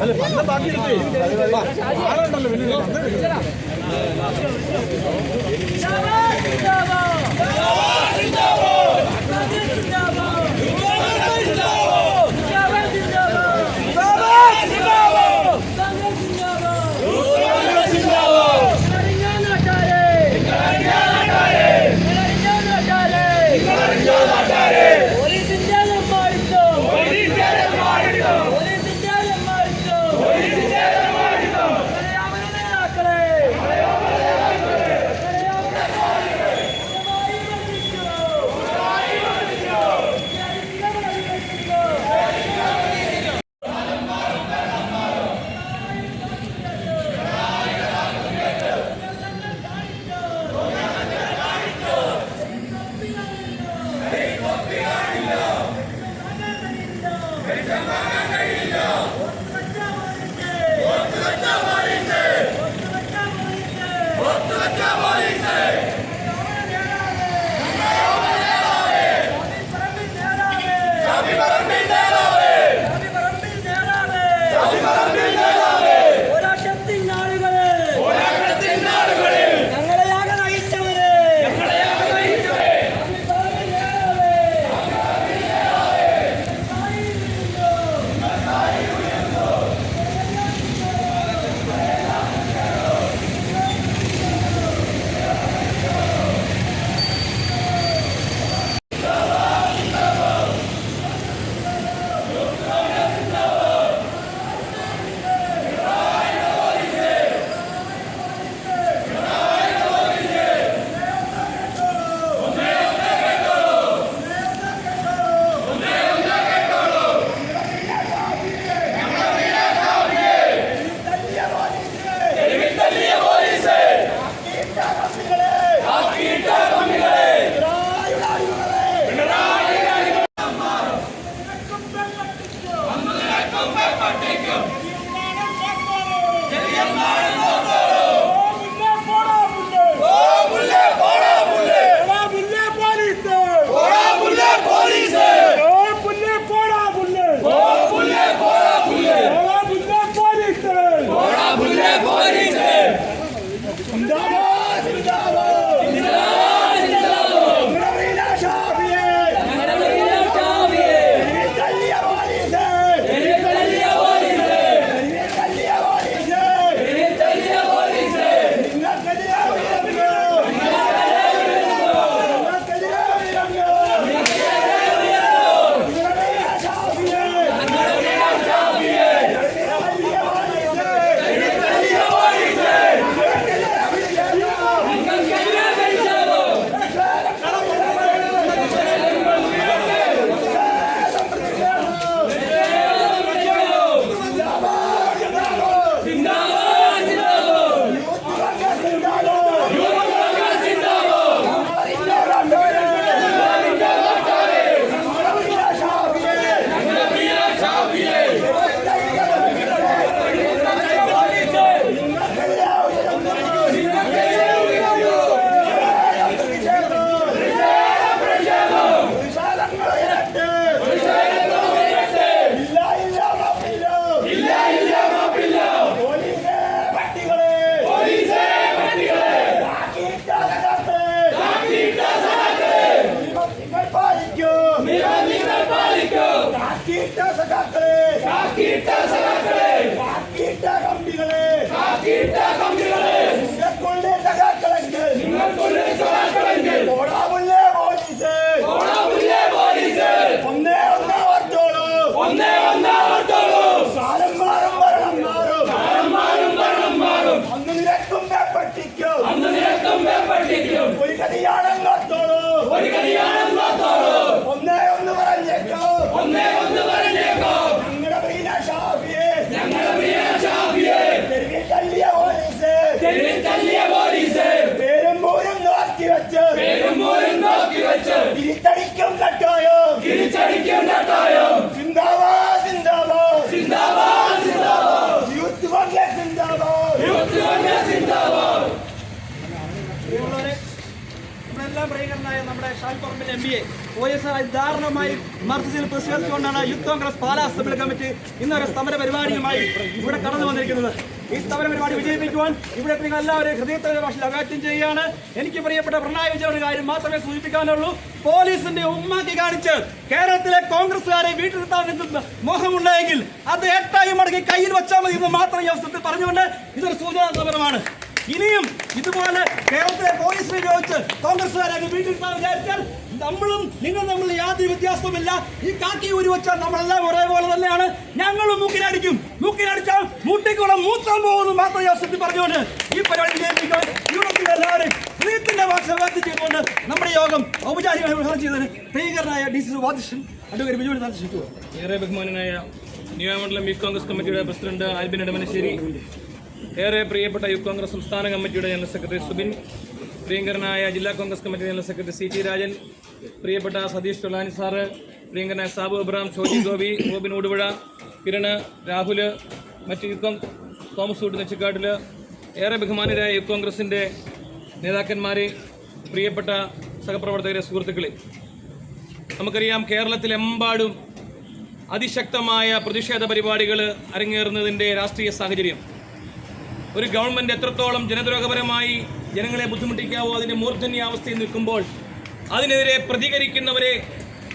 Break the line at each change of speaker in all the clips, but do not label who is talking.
അല്ല പന്ന ബാക്കി ആളുണ്ടല്ലോ പിന്നെ
Amém.
നമ്മുടെ shall Parambil M B A R ദാരുണമായി മർദ്ദിച്ചതിൽ പ്രതിഷേധിച്ചുകൊണ്ടാണ് youth Congress Pala assembly committee ഇന്നൊരു സമര പരിപാടിയുമായി ഇവിടെ കടന്നു വന്നിരിക്കുന്നത്. ഈ സമര പരിപാടി വിജയിപ്പിക്കുവാൻ ഇവിടെ നിങ്ങൾ എല്ലാവരും ഹൃദയത്തിന്റെ ഭാഷയിൽ അകാറ്റം ചെയ്യുകയാണ് എനിക്ക് പ്രിയപ്പെട്ട പിണറായി വിജയയുടെ കാര്യം മാത്രമേ സൂചിപ്പിക്കാനുള്ളൂ. പോലീസിന്റെ ഉമ്മാക്കി കാണിച്ച് കേരളത്തിലെ കോൺഗ്രസുകാരെ വീട്ടിൽ നിർത്താൻ മോഹമുണ്ടെങ്കിൽ അത് എട്ടായി മടങ്ങി കയ്യിൽ വെച്ചാൽ മതി എന്ന് മാത്രം ഈ അവസരത്തിൽ പറഞ്ഞുകൊണ്ട് ഇതൊരു സൂചനാ സമരമാണ്. ഇനിയും ഇതുപോലെ കേരളത്തിലെ പോലീസിനെ ഉപയോഗിച്ച് കോൺഗ്രസുകാരെ അങ്ങ് വീട്ടിൽ വിചാരിച്ചാൽ നമ്മളും നിങ്ങൾ നമ്മൾ യാതൊരു വ്യത്യാസവുമില്ല. ഈ കാക്കി ഊരി വെച്ചാൽ നമ്മളെല്ലാം ഒരേപോലെ തന്നെയാണ്. ഞങ്ങളും മൂക്കിലടിക്കും. മൂക്കിലടിച്ചാൽ മുട്ടിക്കുളം മൂത്താൻ പോകുന്നു മാത്രം അവസരത്തിൽ പറഞ്ഞുകൊണ്ട്. ഈ പരിപാടി യൂറോപ്പിലെ എല്ലാവരും ഹൃദയത്തിന്റെ ഭാഷ ചെയ്തുകൊണ്ട് നമ്മുടെ യോഗം ഔപചാരികമായി ഉദ്ഘാടനം ചെയ്തതിന് പ്രിയകരനായ ഡി സി വാദിഷൻ അഡ്വക്കേറ്റ് ബിജുവിനെ താല്പര്യം
ഏറെ ബഹുമാനനായ നിയോമണ്ഡലം യൂത്ത് കോൺഗ്രസ് കമ്മിറ്റിയുടെ പ്രസിഡന്റ് ആൽബിൻ ഇടമനശ്ശേരി ഏറെ പ്രിയപ്പെട്ട യൂത്ത് കോൺഗ്രസ് സംസ്ഥാന കമ്മിറ്റിയുടെ ജനറൽ സെക്രട്ടറി സുബിൻ പ്രിയങ്കരനായ ജില്ലാ Congress committee general secretary C T Rajan പ്രിയപ്പെട്ട സതീഷ് തൊലാനി സാറ് പ്രിയങ്കരനായ സാബു ഇബ്രാം ഷോജി ഗോപി റോബിൻ ഊടുപുഴ കിരണ് രാഹുൽ മറ്റ് യൂത്ത് തോമസ് ഊട്ട് നെച്ചിക്കാട്ടിൽ ഏറെ ബഹുമാനരായ യൂത്ത് കോൺഗ്രസിന്റെ നേതാക്കന്മാരെ പ്രിയപ്പെട്ട സഹപ്രവർത്തകരെ സുഹൃത്തുക്കളെ. നമുക്കറിയാം കേരളത്തിലെമ്പാടും അതിശക്തമായ പ്രതിഷേധ പരിപാടികൾ അരങ്ങേറുന്നതിന്റെ രാഷ്ട്രീയ സാഹചര്യം. ഒരു ഗവൺമെന്റ് എത്രത്തോളം ജനദ്രോഹപരമായി ജനങ്ങളെ ബുദ്ധിമുട്ടിക്കാവോ അതിന്റെ മൂർധന്യാവസ്ഥയിൽ നിൽക്കുമ്പോൾ അതിനെതിരെ പ്രതികരിക്കുന്നവരെ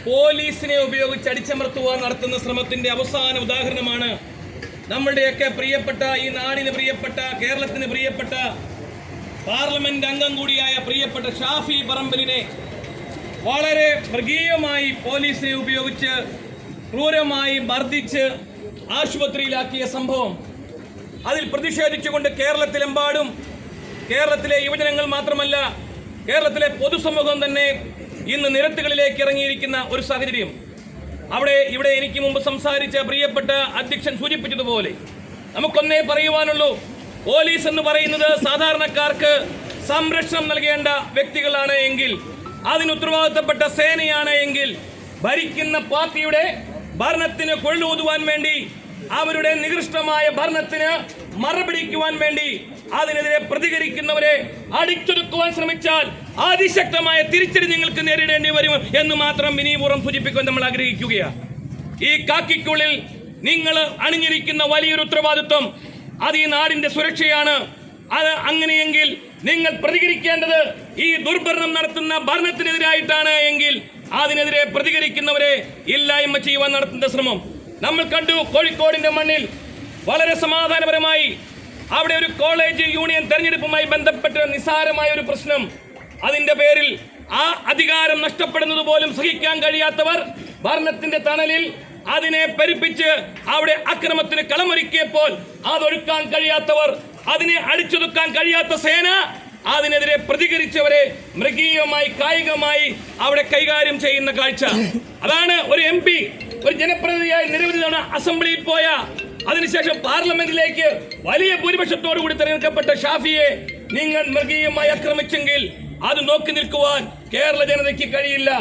പോലീസിനെ ഉപയോഗിച്ച് അടിച്ചമർത്തുവാൻ നടത്തുന്ന ശ്രമത്തിന്റെ അവസാന ഉദാഹരണമാണ് നമ്മളുടെയൊക്കെ പ്രിയപ്പെട്ട ഈ നാടിന് പ്രിയപ്പെട്ട കേരളത്തിന് പ്രിയപ്പെട്ട പാർലമെന്റ് അംഗം കൂടിയായ പ്രിയപ്പെട്ട ഷാഫി പറമ്പലിനെ വളരെ മൃഗീയമായി പോലീസിനെ ഉപയോഗിച്ച് ക്രൂരമായി മർദ്ദിച്ച് ആശുപത്രിയിലാക്കിയ സംഭവം. അതിൽ പ്രതിഷേധിച്ചുകൊണ്ട് കേരളത്തിലെമ്പാടും കേരളത്തിലെ യുവജനങ്ങൾ മാത്രമല്ല കേരളത്തിലെ പൊതുസമൂഹം തന്നെ ഇന്ന് നിരത്തുകളിലേക്ക് ഇറങ്ങിയിരിക്കുന്ന ഒരു സാഹചര്യം. അവിടെ ഇവിടെ എനിക്ക് മുമ്പ് സംസാരിച്ച പ്രിയപ്പെട്ട അധ്യക്ഷൻ സൂചിപ്പിച്ചതുപോലെ നമുക്കൊന്നേ പറയുവാനുള്ളൂ പോലീസ് എന്ന് പറയുന്നത് സാധാരണക്കാർക്ക് സംരക്ഷണം നൽകേണ്ട വ്യക്തികളാണ് എങ്കിൽ അതിന് ഉത്തരവാദിത്തപ്പെട്ട സേനയാണ് എങ്കിൽ ഭരിക്കുന്ന പാർട്ടിയുടെ ഭരണത്തിന് കൊള്ളൂതുവാൻ വേണ്ടി അവരുടെ നികൃഷ്ടമായ ഭരണത്തിന് മറുപിടിക്കുവാൻ വേണ്ടി അതിനെതിരെ പ്രതികരിക്കുന്നവരെ അടിച്ചൊതുക്കുവാൻ ശ്രമിച്ചാൽ അതിശക്തമായ തിരിച്ചടി നിങ്ങൾക്ക് നേരിടേണ്ടി വരും എന്ന് മാത്രം വിനീപൂർവം സൂചിപ്പിക്കാൻ നമ്മൾ ആഗ്രഹിക്കുകയാണ്. ഈ കാക്കിക്കുള്ളിൽ നിങ്ങൾ അണിഞ്ഞിരിക്കുന്ന വലിയൊരു ഉത്തരവാദിത്വം അത് ഈ നാടിന്റെ സുരക്ഷയാണ്. അത് അങ്ങനെയെങ്കിൽ നിങ്ങൾ പ്രതികരിക്കേണ്ടത് ഈ ദുർഭരണം നടത്തുന്ന ഭരണത്തിനെതിരായിട്ടാണ് എങ്കിൽ അതിനെതിരെ പ്രതികരിക്കുന്നവരെ ഇല്ലായ്മ ചെയ്യുവാൻ നടത്തുന്ന ശ്രമം. നമ്മൾ കണ്ടു കോഴിക്കോടിന്റെ മണ്ണിൽ വളരെ സമാധാനപരമായി അവിടെ ഒരു കോളേജ് യൂണിയൻ തെരഞ്ഞെടുപ്പുമായി ബന്ധപ്പെട്ട നിസാരമായ ഒരു പ്രശ്നം. അതിന്റെ പേരിൽ ആ അധികാരം നഷ്ടപ്പെടുന്നത് പോലും സഹിക്കാൻ കഴിയാത്തവർ ഭരണത്തിന്റെ തണലിൽ അതിനെ പെരുപ്പിച്ച് അവിടെ അക്രമത്തിന് കളമൊരുക്കിയപ്പോൾ അതൊഴുക്കാൻ കഴിയാത്തവർ അതിനെ അടിച്ചൊതുക്കാൻ കഴിയാത്ത സേന അതിനെതിരെ പ്രതികരിച്ചവരെ മൃഗീയമായി കായികമായി അവിടെ കൈകാര്യം ചെയ്യുന്ന കാഴ്ച. അതാണ് ഒരു എം ഒരു ജനപ്രതിനിധിയായി നിരവധി തവണ അസംബ്ലിയിൽ പോയ അതിനുശേഷം പാർലമെന്റിലേക്ക് വലിയ ഭൂരിപക്ഷത്തോടു കൂടി തെരഞ്ഞെടുക്കപ്പെട്ട ഷാഫിയെ നിങ്ങൾ മൃഗീയമായി ആക്രമിച്ചെങ്കിൽ അത് നോക്കി നിൽക്കുവാൻ കേരള ജനതയ്ക്ക് കഴിയില്ല.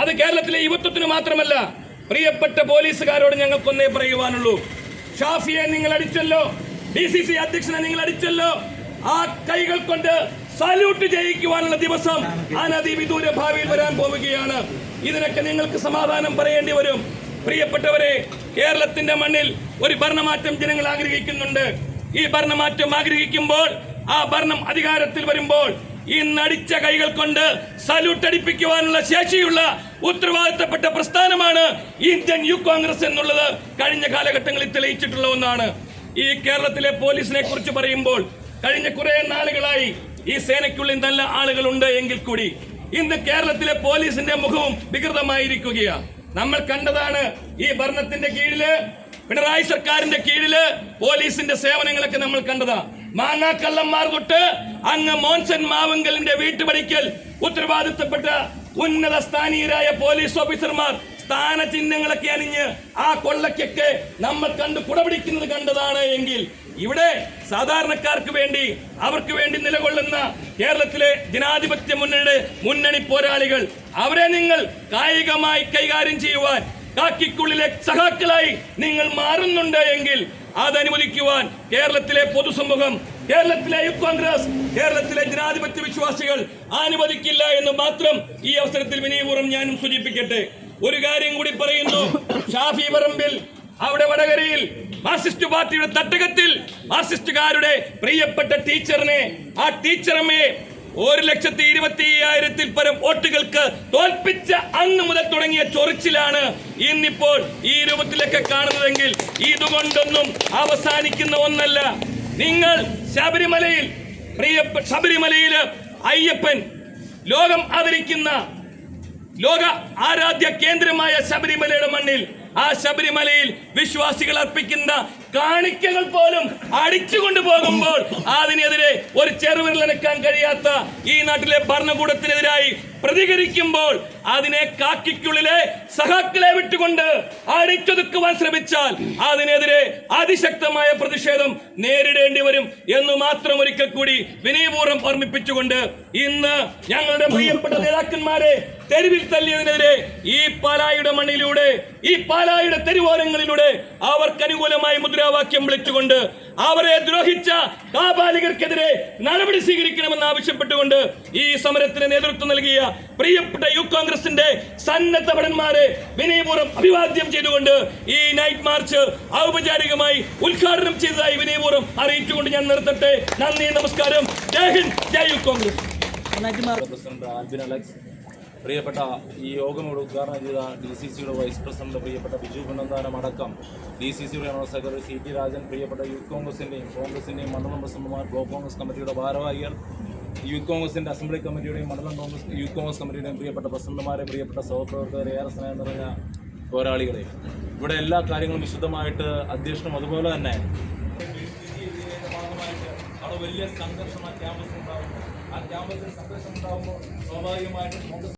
അത് കേരളത്തിലെ യുവത്വത്തിന് മാത്രമല്ല പ്രിയപ്പെട്ട പോലീസുകാരോട് ഞങ്ങൾക്കൊന്നേ പറയുവാനുള്ളൂ. ഷാഫിയെ നിങ്ങൾ അടിച്ചല്ലോ ഡി സി സി അധ്യക്ഷനെ നിങ്ങൾ അടിച്ചല്ലോ. ആ കൈകൾ കൊണ്ട് സല്യൂട്ട് ചെയ്യിക്കുവാനുള്ള ദിവസം അനധി വിദൂര ഭാവിയിൽ വരാൻ പോവുകയാണ്. ഇതിനൊക്കെ നിങ്ങൾക്ക് സമാധാനം പറയേണ്ടി വരും. പ്രിയപ്പെട്ടവരെ കേരളത്തിന്റെ മണ്ണിൽ ഒരു ഭരണമാറ്റം ജനങ്ങൾ ആഗ്രഹിക്കുന്നുണ്ട്. ഈ ഭരണമാറ്റം ആഗ്രഹിക്കുമ്പോൾ ആ ഭരണം അധികാരത്തിൽ വരുമ്പോൾ ഈ നടിച്ച കൈകൾ കൊണ്ട് സല്യൂട്ട് അടിപ്പിക്കുവാനുള്ള ശേഷിയുള്ള ഉത്തരവാദിത്തപ്പെട്ട പ്രസ്ഥാനമാണ് ഇന്ത്യൻ യൂത്ത് കോൺഗ്രസ് എന്നുള്ളത് കഴിഞ്ഞ കാലഘട്ടങ്ങളിൽ തെളിയിച്ചിട്ടുള്ള ഒന്നാണ്. ഈ കേരളത്തിലെ പോലീസിനെ കുറിച്ച് പറയുമ്പോൾ കഴിഞ്ഞ കുറെ നാളുകളായി ഈ സേനയ്ക്കുള്ളിൽ നല്ല ആളുകളുണ്ട് എങ്കിൽ കൂടി ഇന്ന് കേരളത്തിലെ പോലീസിന്റെ മുഖവും വികൃതമായിരിക്കുകയാണ്. നമ്മൾ കണ്ടതാണ് ഈ ഭരണത്തിന്റെ കീഴിൽ പിണറായി സർക്കാരിന്റെ കീഴിൽ പോലീസിന്റെ സേവനങ്ങളൊക്കെ നമ്മൾ കണ്ടതാ. മാങ്ങാക്കള്ളന്മാർ തൊട്ട് അങ്ങ് മോൻസൻ മാവങ്കലിന്റെ വീട്ടുപടിക്കൽ ഉത്തരവാദിത്തപ്പെട്ട ഉന്നത സ്ഥാനീയരായ പോലീസ് ഓഫീസർമാർ സ്ഥാനചിഹ്നങ്ങളൊക്കെ അണിഞ്ഞ് ആ കൊള്ളക്കൊക്കെ നമ്മൾ കണ്ട് കുടപിടിക്കുന്നത് കണ്ടതാണ് എങ്കിൽ ഇവിടെ സാധാരണക്കാർക്ക് വേണ്ടി അവർക്ക് വേണ്ടി നിലകൊള്ളുന്ന കേരളത്തിലെ ജനാധിപത്യ മുന്നണിയുടെ മുന്നണി പോരാളികൾ അവരെ നിങ്ങൾ കായികമായി കൈകാര്യം ചെയ്യുവാൻ കാക്കിക്കുള്ളിലെ സഹാക്കളായി നിങ്ങൾ മാറുന്നുണ്ട് എങ്കിൽ അത് അനുവദിക്കുവാൻ കേരളത്തിലെ പൊതുസമൂഹം കേരളത്തിലെ യൂത്ത് കോൺഗ്രസ് കേരളത്തിലെ ജനാധിപത്യ വിശ്വാസികൾ അനുവദിക്കില്ല എന്ന് മാത്രം ഈ അവസരത്തിൽ വിനയപൂർവം ഞാനും സൂചിപ്പിക്കട്ടെ. ഒരു കാര്യം കൂടി പറയുന്നു. ഷാഫി പറമ്പിൽ അവിടെ വടകരയിൽ മാർക്സിസ്റ്റ് പാർട്ടിയുടെ തട്ടകത്തിൽ മാർക്സിസ്റ്റുകാരുടെ പ്രിയപ്പെട്ട ടീച്ചറിനെ ആ ടീച്ചറമ്മയെ ഒരു ലക്ഷത്തി ഇരുപത്തി അയ്യായിരത്തിൽ പരം വോട്ടുകൾക്ക് തോൽപ്പിച്ച അന്ന് മുതൽ തുടങ്ങിയ ചൊറിച്ചിലാണ് ഇന്നിപ്പോൾ ഈ രൂപത്തിലൊക്കെ കാണുന്നതെങ്കിൽ ഇതുകൊണ്ടൊന്നും അവസാനിക്കുന്ന ഒന്നല്ല. നിങ്ങൾ ശബരിമലയിൽ പ്രിയ ശബരിമലയിൽ അയ്യപ്പൻ ലോകം ആദരിക്കുന്ന ലോക ആരാധ്യ കേന്ദ്രമായ ശബരിമലയുടെ മണ്ണിൽ ആ ശബരിമലയിൽ വിശ്വാസികൾ അർപ്പിക്കുന്ന കാണിക്കകൾ പോലും അടിച്ചുകൊണ്ടു പോകുമ്പോൾ അതിനെതിരെ ഒരു ചെറുവിരലനക്കാൻ കഴിയാത്ത ഈ നാട്ടിലെ ഭരണകൂടത്തിനെതിരായി പ്രതികരിക്കുമ്പോൾ അതിനെ കാക്കിക്കുള്ളിലെ സഹാക്കളെ വിട്ടുകൊണ്ട് അടിച്ചൊതുക്കുവാൻ ശ്രമിച്ചാൽ അതിനെതിരെ അതിശക്തമായ പ്രതിഷേധം നേരിടേണ്ടി വരും എന്ന് മാത്രം ഒരിക്കൽ കൂടി വിനയപൂർവം ഓർമ്മിപ്പിച്ചുകൊണ്ട് ഇന്ന് ഞങ്ങളുടെ പ്രിയപ്പെട്ട നേതാക്കന്മാരെ തെരുവിൽ തല്ലിയതിനെതിരെ ഈ പാലായുടെ മണ്ണിലൂടെ ഈ പാലായുടെ തെരുവോരങ്ങളിലൂടെ അവർക്ക് അനുകൂലമായി മുദ്രാവാക്യം വിളിച്ചുകൊണ്ട് അവരെ ദ്രോഹിച്ച കാപാലികർക്കെതിരെ നടപടി സ്വീകരിക്കണമെന്ന് ആവശ്യപ്പെട്ടുകൊണ്ട് ഈ സമരത്തിന് നേതൃത്വം നൽകിയ പ്രിയപ്പെട്ട യൂത്ത് കോൺഗ്രസിന്റെ സന്നദ്ധ ഭടന്മാരെ വിനയപൂർവം അഭിവാദ്യം ചെയ്തുകൊണ്ട് ഈ നൈറ്റ് മാർച്ച് ഔപചാരികമായി ഉദ്ഘാടനം ചെയ്തതായി വിനയപൂർവം അറിയിച്ചുകൊണ്ട് ഞാൻ നിർത്തട്ടെ. നന്ദി നമസ്കാരം. Jai Hind Jai youth Congress.
President Albin Alex പ്രിയപ്പെട്ട ഈ യോഗം ഇവിടെ ഉദ്ഘാടനം ചെയ്ത ഡി സി സിയുടെ വൈസ് പ്രസിഡന്റ് പ്രിയപ്പെട്ട ബിജു കുന്നന്താനം അടക്കം ഡി സി സിയുടെ general secretary C T Rajan പ്രിയപ്പെട്ട യൂത്ത് കോൺഗ്രസിന്റെയും കോൺഗ്രസിന്റെയും മണ്ഡലം പ്രസിഡന്റുമാർ ബ്ലോക്ക് കോൺഗ്രസ് കമ്മിറ്റിയുടെ ഭാരവാഹികൾ യൂത്ത് കോൺഗ്രസിന്റെ അസംബ്ലി കമ്മിറ്റിയുടെയും മണ്ഡലം കോൺഗ്രസ് യൂത്ത് കോൺഗ്രസ് കമ്മിറ്റിയുടെയും പ്രിയപ്പെട്ട പ്രസിഡന്റുമാരെ പ്രിയപ്പെട്ട സഹപ്രവർത്തകരെ ഏറെ സ്നേഹം നിറഞ്ഞ പോരാളികളെ. ഇവിടെ എല്ലാ കാര്യങ്ങളും വിശദമായിട്ട് അധ്യക്ഷനും അതുപോലെ തന്നെ വലിയ സംഘർഷം ആ ക്യാമ്പസിൽ ഉണ്ടാകുമ്പോൾ ആ ക്യാമ്പസിൽ സംഘർഷം ഉണ്ടാകുമ്പോൾ സ്വാഭാവികമായിട്ടും